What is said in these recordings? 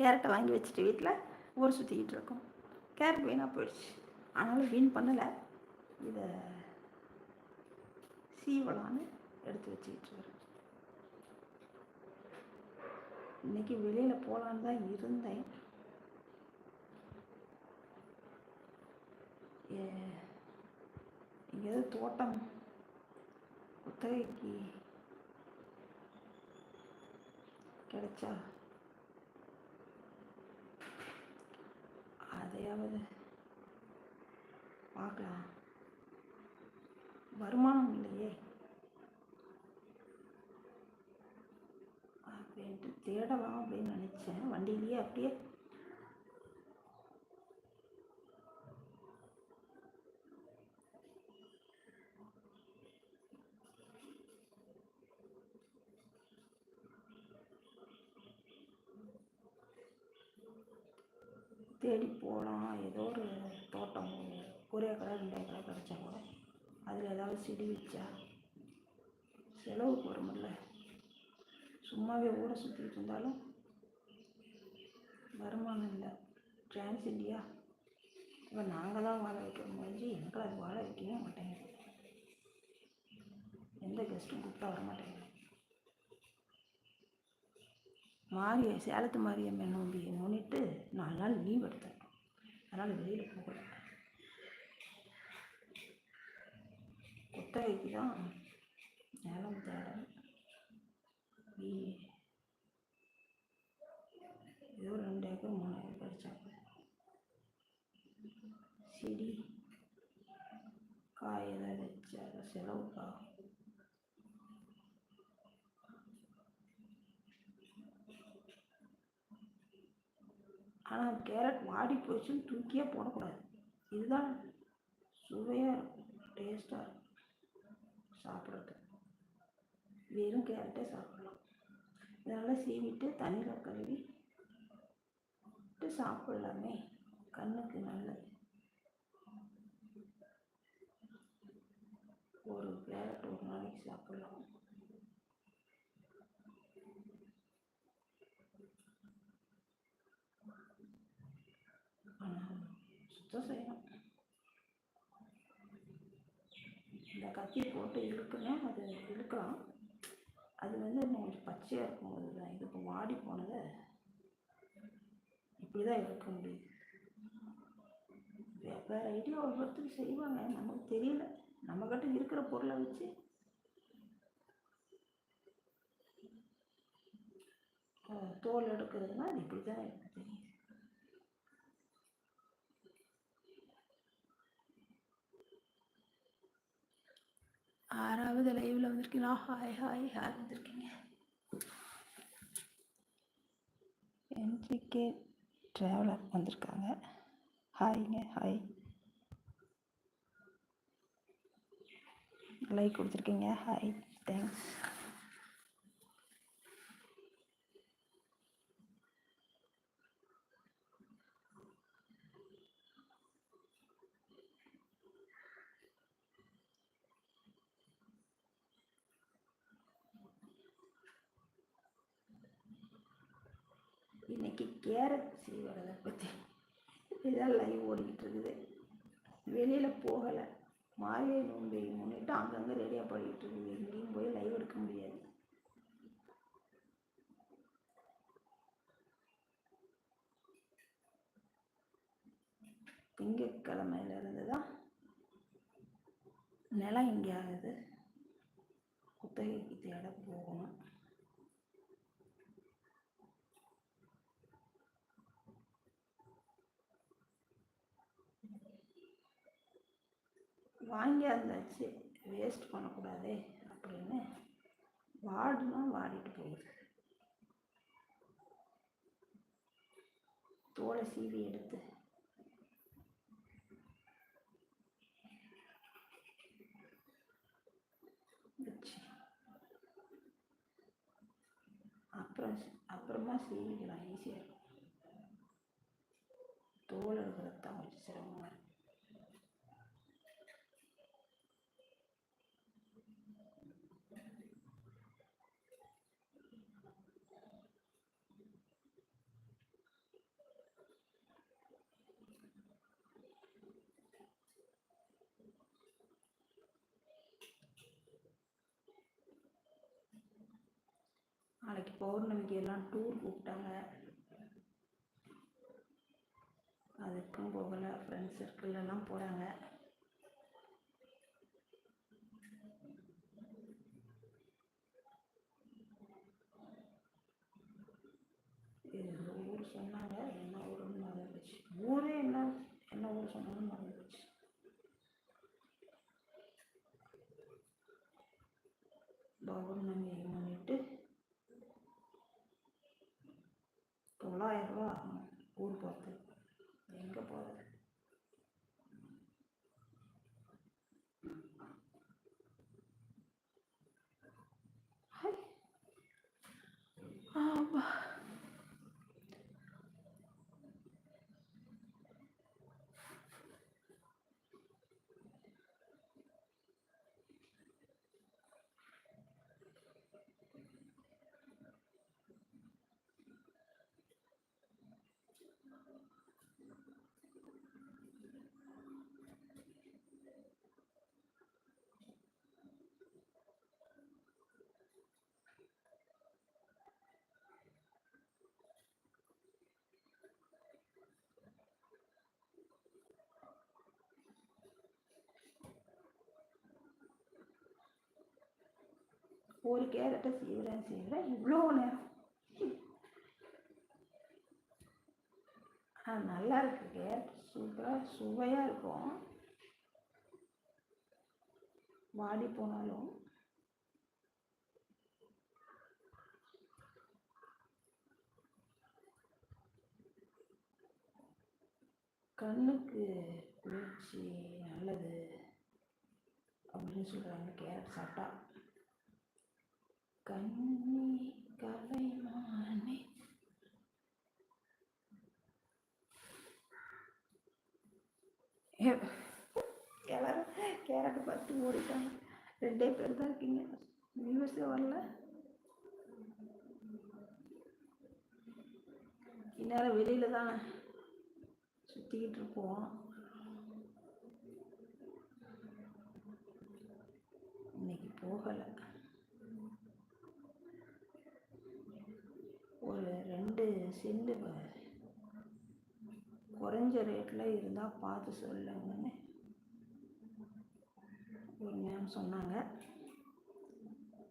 கேரட்டை வாங்கி வச்சுட்டு வீட்டில் ஊரை சுற்றிக்கிட்டு இருக்கோம். கேரட் வீணாக போயிடுச்சு. ஆனாலும் வீண் பண்ணலை. இதை சீவலான்னு எடுத்து வச்சுக்கிட்டு இருக்கேன் இன்னைக்கு வெளியில் போகலான்னு தான் இருந்தேன். ஏ- எங்கேயாவது தோட்டம். குத்தகைக்கு கிடைச்சா அதையாவது பார்க்கலாம். வருமானம் இல்லையே. அப்படின்ட்டு தேடலாம் அப்படின்னு நினச்சேன். வண்டியிலேயே அப்படியே தேடி போகலாம் ஏதோ ஒரு தோட்டம். ஒரு ஏக்கரா ரெண்டு ஏக்கரா கிடச்சா கூட அதில் ஏதாவது செடி வச்சா செலவுக்கு வரும்ல. சும்மாவே ஊரை சுற்றிட்டு இருந்தாலும் வருமானம் இல்லை. டிரான்ஸ் இந்தியா இப்போ நாங்கள் தான் வாழ வைக்கிறோம் முடிஞ்சு எங்களை அது வாழ வைக்கவே மாட்டேங்குது. எந்த கெஸ்ட்டும் கூப்பிட்டா வர மாட்டேங்குது மாரிய சேலத்து மாரியம்மன் நோம்பியை முன்னிட்டு நாலு நாள் லீவ் எடுத்தேன் அதனால் வெளியில் போகல குத்தகைக்கு தான் நிலம் தேடல் ஏதோ ரெண்டு ஏக்கர் மூணு ஏக்கர் படித்தாங்க செடி காய் ஏதாவது வச்சா செலவு ஆனால் கேரட் மாடி போச்சுன்னு தூக்கியே போடக்கூடாது. இதுதான் சுவையாக இருக்கும் டேஸ்ட்டாக இருக்கும் சாப்பிட்றது வெறும் கேரட்டே சாப்பிடலாம். இதனால் சீவிட்டு தண்ணியில் கழுவி விட்டு சாப்பிட்லாமே. கண்ணுக்கு நல்லது. ஒரு கேரட் ஒரு நாளைக்கு சாப்பிட்லாம் ஆனால் சுத்தம் செய்யணும் இந்த கத்தி போட்டு இழுக்குன்னா அது இழுக்கலாம் அது வந்து இன்னும் பச்சையாக இருக்கும் அதுதான் இது இப்போ வாடி போனதை இப்படி தான் இருக்க முடியுது வேறு ஐடியா ஒவ்வொருத்தரும் செய்வாங்க. நமக்கு தெரியல. நம்மக்கிட்ட இருக்கிற பொருளை வச்சு தோல் எடுக்கிறதுனா அது இப்படி தான் எனக்கு தெரியும் ஆறாவது லைவ்ல வந்திருக்கீங்களா? ஹாய் ஹாய் யார் வந்திருக்கீங்க. என்ஜிகே ட்ராவலர் வந்திருக்காங்க. ஹாய்ங்க ஹாய் லைக் கொடுத்துருக்கீங்க. ஹாய் தேங்க்ஸ் இன்னைக்கு கேரட் சீவரதை பற்றி இதான் லைவ் ஓடிக்கிட்டு இருக்குது. வெளியில் போகலை. மாயை நோம்பை முன்னிட்டு அங்கங்கே ரெடியாக பண்ணிக்கிட்டு இருக்குது. எங்கேயும் போய் லைவ் எடுக்க முடியாது. திங்கக்கிழமையிலிருந்து தான் நிலம் இங்கே ஆகுது. குத்தகைக்கு தேட போகணும். வாங்கியாந்தாச்சு. வேஸ்ட் பண்ணக்கூடாதே அப்படின்னு வாடுனா வாடிட்டு போகுது. தோலை சீவி எடுத்து. அப்புறம் அப்புறமா சீவிக்கலாம் ஈஸியாக இருக்கும். தோல் எடுக்கிறது தான் கொஞ்சம் சிரமமாக இருக்கும் நாளைக்கு பௌர்ணமிக்கு எல்லாம் டூர் கூப்பிட்டாங்க. அதுக்கும் போகலை ஃப்ரெண்ட்ஸ் சர்க்கிள்லாம் போகிறாங்க Um, ஒரு கேரட்டை செய்கிறேன் செய்கிறேன் இவ்வளோ நேரம். ஆ நல்லா இருக்கு. கேரட் சூப்பராக சுவையாக இருக்கும். வாடி போனாலும். கண்ணுக்கு குளிர்ச்சி நல்லது அப்படின்னு சொல்கிறாங்க கேரட் சாப்பிட்டா. கண்ணி கலைமானே எல்லாரும் கேரட் பார்த்து ஓடிட்டாங்க ரெண்டே பேர் தான் இருக்கீங்க. நியூஸே வரல. இந்நேரம் வெளியில தான் சுற்றிக்கிட்டு இருப்போம். இன்னைக்கு போகலை ஒரு ரெண்டு குறைஞ்ச ரேட்டில் இருந்தால் பார்த்து சொல்லுங்கன்னு ஒரு மேம் சொன்னாங்க.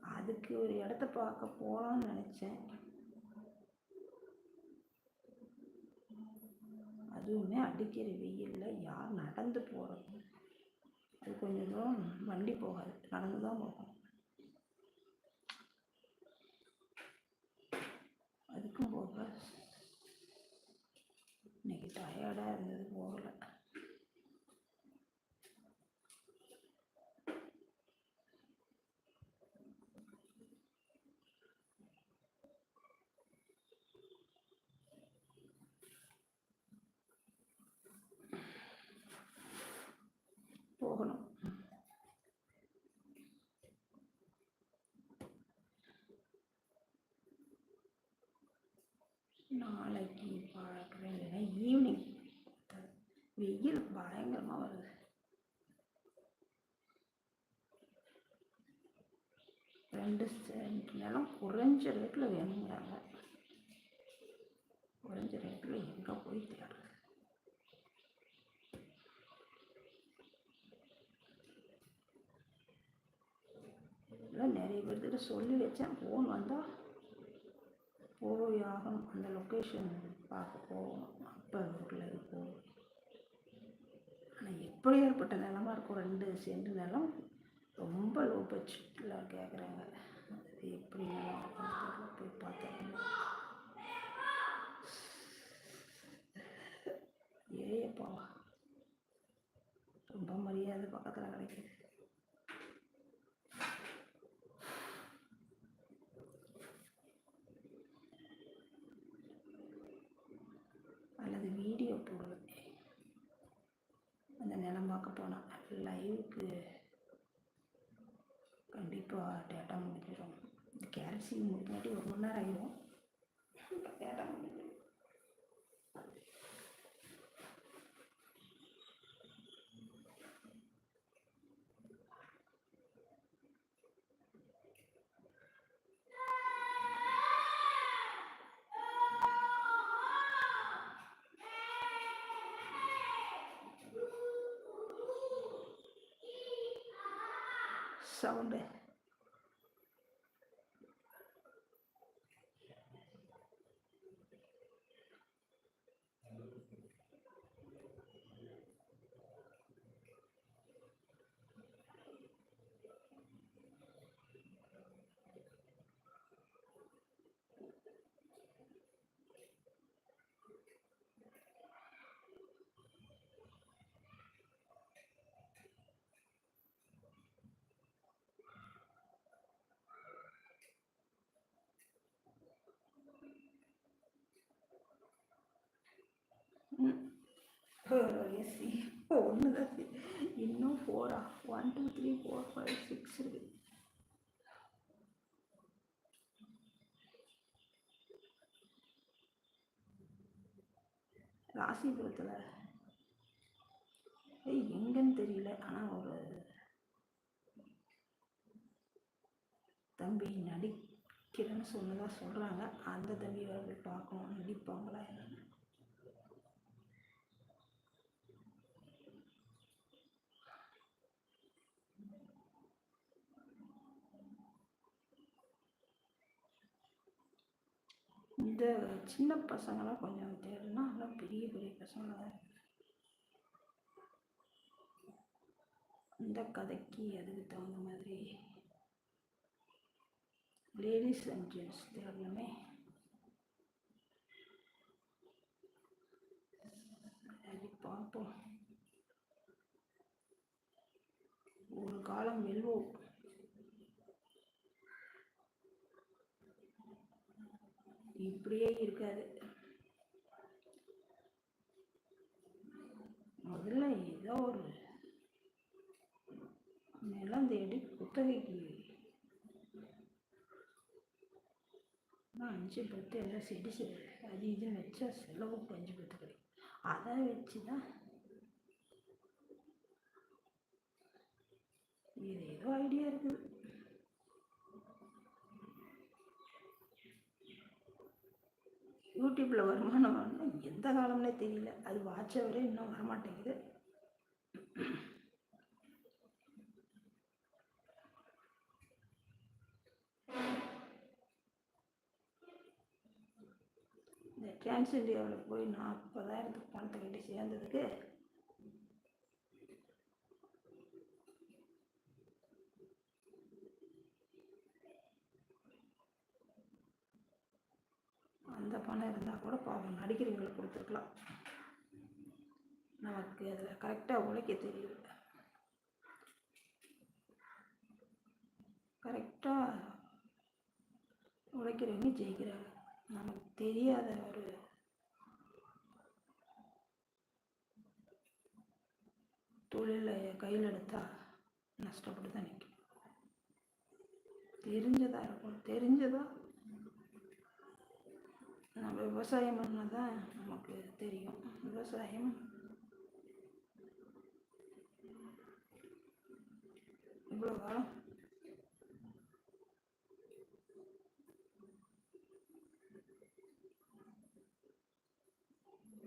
அதுக்கு ஒரு இடத்த பார்க்க போகலான்னு நினச்சேன். அதுவுமே அடிக்கிற வெயிலில் யார் நடந்து போகிறது அது கொஞ்சம் தூரம் வண்டி போகாது. நடந்து தான் போகணும். அதுக்கும் போக இன்னைக்கு டயர்டாக இருந்தது போகல போகணும். நாளைக்கு பார்க்குறேன் இல்லைன்னா ஈவினிங். வெயில் பயங்கரமாக வருது. ரெண்டு சென்ட் நிலம் குறைஞ்ச ரேட்டில் வேணுங்கிறாங்க குறைஞ்ச ரேட்டில் எங்கே போய் தேடுறது? இதெல்லாம் நிறைய பேர்கிட்ட சொல்லி வச்சேன். ஃபோன் வந்தால் போய் யாகம் அந்த லொக்கேஷன் பார்க்க போவோம் அப்போ ஊரில் இருக்கும் ஆனால் எப்படி ஏற்பட்ட நிலமா இருக்கும்? ரெண்டு செண்டு நிலம். ரொம்ப லோ பட்ஜெட்டில் கேட்குறாங்க அது எப்படி நிலம் போய் பார்த்தேன் ஏப்பா ரொம்ப மரியாதை பக்கத்தில் கிடைக்குது அல்லது வீடியோ போடுவேன் இடம் பார்க்க போனால் லைவுக்கு கண்டிப்பாக டேட்டா முடிஞ்சிடும். இந்த கேல்சி முடிஞ்சாட்டி ஒரு மணி நேரம் ஆயிடும் டேட்டா முடிஞ்சிடும். எஸ்சி ஒன்று தான் இன்னும் ஃபோரா one two three four five six இருக்குது ராசிபுரத்தில் ஏய் எங்கன்னு தெரியல ஆனால் ஒரு தம்பி நடிக்கிறேன்னு சொன்னதாக சொல்கிறாங்க அந்த தம்பி போய் பார்க்கணும். நடிப்பாங்களா என்னன்னு. இந்த சின்ன பசங்களாம் கொஞ்சம் தேடுனா அதெல்லாம் பெரிய பெரிய பசங்க தான் இந்த கதைக்கு அதுக்கு தகுந்த மாதிரி லேடிஸ் அண்ட் ஜென்ட்ஸ் தேடணுமே சரி பார்ப்போம். ஒரு காலம் வெல்வோம் இப்படியே இருக்காது. முதல்ல ஏதோ ஒரு நிலம் தேடி குத்தகைக்கு அஞ்சு பத்து எல்லாம் செடி செ அது இதுன்னு வச்சா செலவுக்கு அஞ்சு பத்து கிடைக்கும் அதை வச்சு தான் இது ஏதோ ஐடியா இருக்குது. யூடியூப்பில் வருமானம் வரணும் எந்த காலம்னே தெரியல. அது வாட்சவரே இன்னும் வரமாட்டேங்குது. இந்த டிரான்ஸ் இந்தியாவில் போய் நாற்பதாயிரத்துக்கு பணத்தை கட்டி சேர்ந்ததுக்கு அந்த பணம் இருந்தால் கூட பாவம். நடிகர்களுக்கு கொடுத்துருக்கலாம். நமக்கு அதில் கரெக்டாக உழைக்க தெரியல கரெக்டாக உழைக்கிறவங்க ஜெயிக்கிறாங்க. நமக்கு தெரியாத ஒரு தொழிலை கையில் எடுத்தால் நஷ்டப்பட்டு தான் நிற்கும் தெரிஞ்சதாக இருக்கும். தெரிஞ்சதாக நம்ம விவசாயம் பண்ணால் தான் நமக்கு தெரியும். விவசாயம். இவ்வளோ காலம்.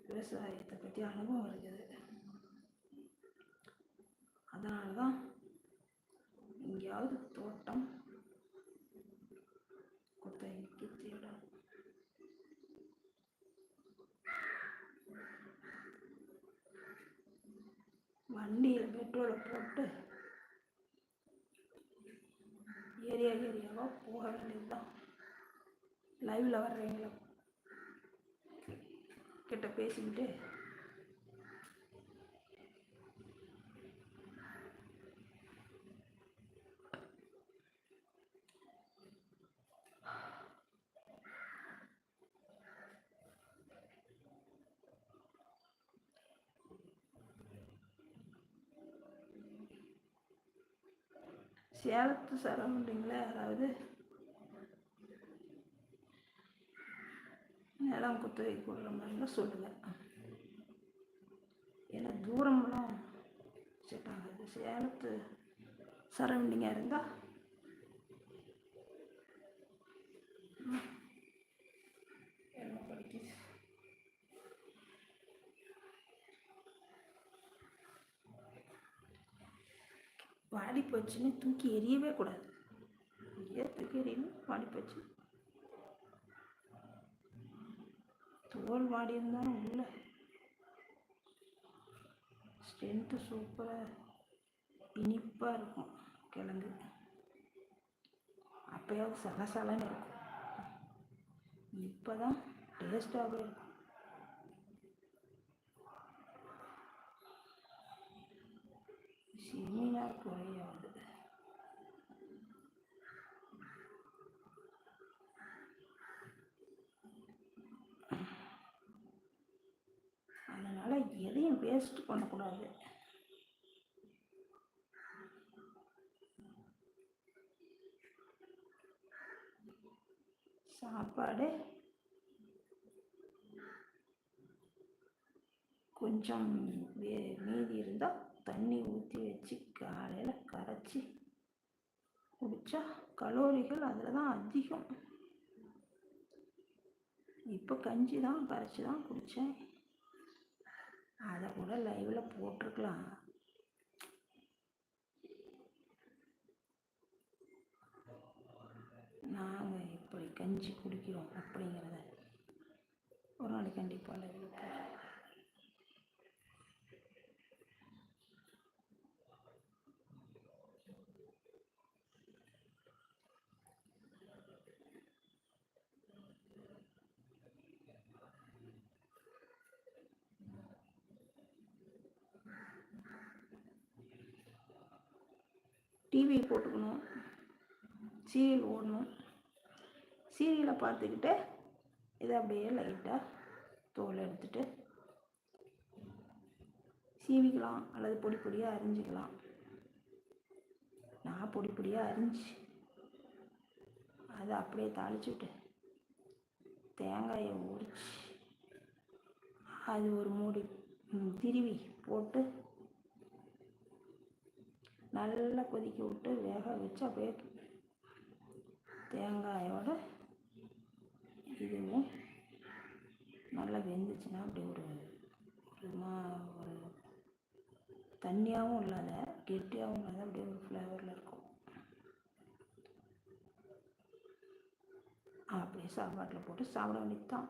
விவசாயத்தை பற்றி அனுபவம் இருக்குது. அதனால தான் எங்கேயாவது தோட்டம் குத்தகைக்கு தேடணும் வண்டியில் பெட்ரோலை போட்டு ஏரியா ஏரியாவாக போக வேண்டியது தான் லைவில் வர்றவங்கள கிட்ட பேசிக்கிட்டு சேலத்து சரௌண்டிங்கில் யாராவது நிலம் குத்தகை கொடுக்குற மாதிரிலாம் சொல்லுங்கள் ஏன்னா தூரம்லாம் செட் ஆகாது சேலத்து சரௌண்டிங்காக இருந்தால் என்ன படிக்குது வாடி போச்சுன்னு தூக்கி எரியவே கூடாது. ஏன் தூக்கி எறியணும் வாடி போச்சு. தோல் வாடி இருந்தாலும் உள்ள ஸ்ட்ரென்த்து சூப்பராக இனிப்பாக இருக்கும் கிழங்கு. அப்போயாவது சலசலன்னு இருக்கும். இப்போ தான் டேஸ்ட்டாகவே இருக்கும். செமினார் குறையாது அதனால் எதையும் வேஸ்ட் பண்ணக்கூடாது. சாப்பாடு கொஞ்சம் வே மீதி இருந்தால் தண்ணி ஊற்றி வச்சு காலையில் கரைச்சி குடித்தா கலோரிகள் அதில் தான் அதிகம். இப்போ கஞ்சி தான் கரைச்சி தான் குடித்தேன் அதை கூட லைவில் போட்டிருக்கலாம். நாங்கள் இப்படி கஞ்சி குடிக்கிறோம் அப்படிங்கிறத ஒரு நாளைக்கு கண்டிப்பாக லைவில் போடுறோம். டிவி போட்டுக்கணும். சீரியல் ஓடணும் சீரியலை பார்த்துக்கிட்டு இதை அப்படியே லைட்டாக தோலை எடுத்துட்டு சீவிக்கலாம் அல்லது பொடி பொடியாக அரிஞ்சிக்கலாம். நான் பொடி பொடியாக அரிஞ்சு அதை அப்படியே தாளிச்சுட்டு தேங்காயை உரிச்சு அது ஒரு மூடி திருவி போட்டு நல்லா கொதிக்க விட்டு வேக வச்சு அப்படியே தேங்காயோட இதுவும் நல்லா வெந்துச்சுன்னா அப்படி ஒரு ஒரு மா ஒரு தண்ணியாகவும் இல்லாத கெட்டியாகவும் இல்லாத அப்படியே ஒரு ஃப்ளேவரில் இருக்கும். அப்படியே சாப்பாட்டில் போட்டு சாப்பிட வேண்டியது தான்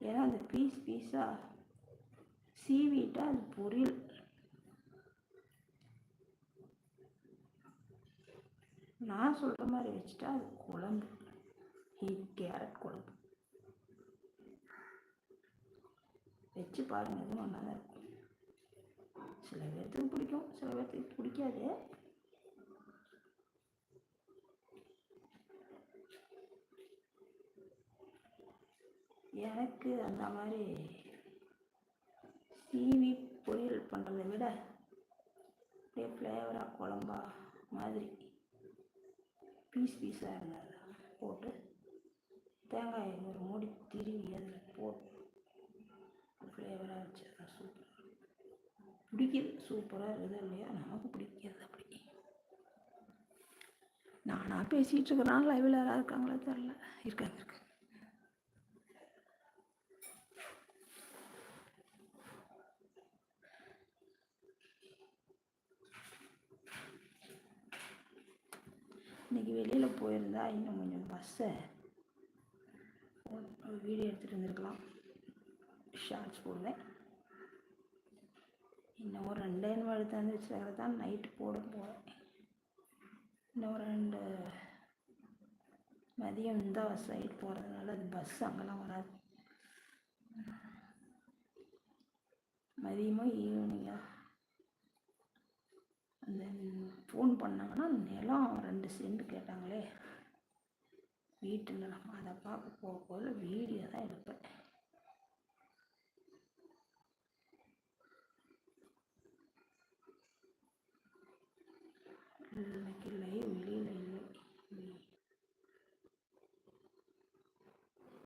ஏன்னா அந்த பீஸ் பீஸாக சீவிட்டால் அது பொரியல். நான் சொல்கிற மாதிரி வச்சுட்டா அது குழம்பு. ஹீட் கேரட் குழம்பு. வச்சு பாருங்க எதுவும் நல்லா தான் இருக்கும். சில பேர்த்துக்கு பிடிக்கும் சில பேர்த்துக்கு பிடிக்காது. எனக்கு அந்த மாதிரி ஈவி பொரியல் பண்ணுறதை விட அப்படியே ஃப்ளேவராக குழம்பா மாதிரி. பீஸ் பீஸாக இருந்தது போட்டு தேங்காயை ஒரு மூடி திருவி அதில் போட்டு ஃப்ளேவராக வச்சு சூப்பராக பிடிக்குது சூப்பராக இருக்குது இல்லையா? நமக்கு பிடிக்கிறது அப்படி. நானாக பேசிகிட்டு இருக்கிறனால லைவில் யாராவது இருக்காங்களோ? தெரில இருக்காங்க இருக்காங்க. இன்னைக்கு வெளியில் போயிருந்தா இன்னும் கொஞ்சம் பஸ்ஸை வீடியோ எடுத்துகிட்டு வந்துருக்கலாம். ஷார்ட்ஸ் போடுவேன். இன்னும் ஒரு ரெண்டே நிமிடம் எடுத்து வச்சுருக்கிறது தான் நைட்டு போட போகிறேன் இன்னும் ஒரு ரெண்டு மதியம் இந்த சைடு போகிறதுனால அது பஸ் அங்கெல்லாம் வராது. மதியமாக ஈவினிங்கா அந்த ஃபோன் பண்ணாங்கன்னா நிலம் ரெண்டு சென்ட் கேட்டாங்களே. வீட்டு நிலம் அதை பார்க்க போக போல வீடியோ தான் எடுப்பேன். இன்னைக்கு இல்லை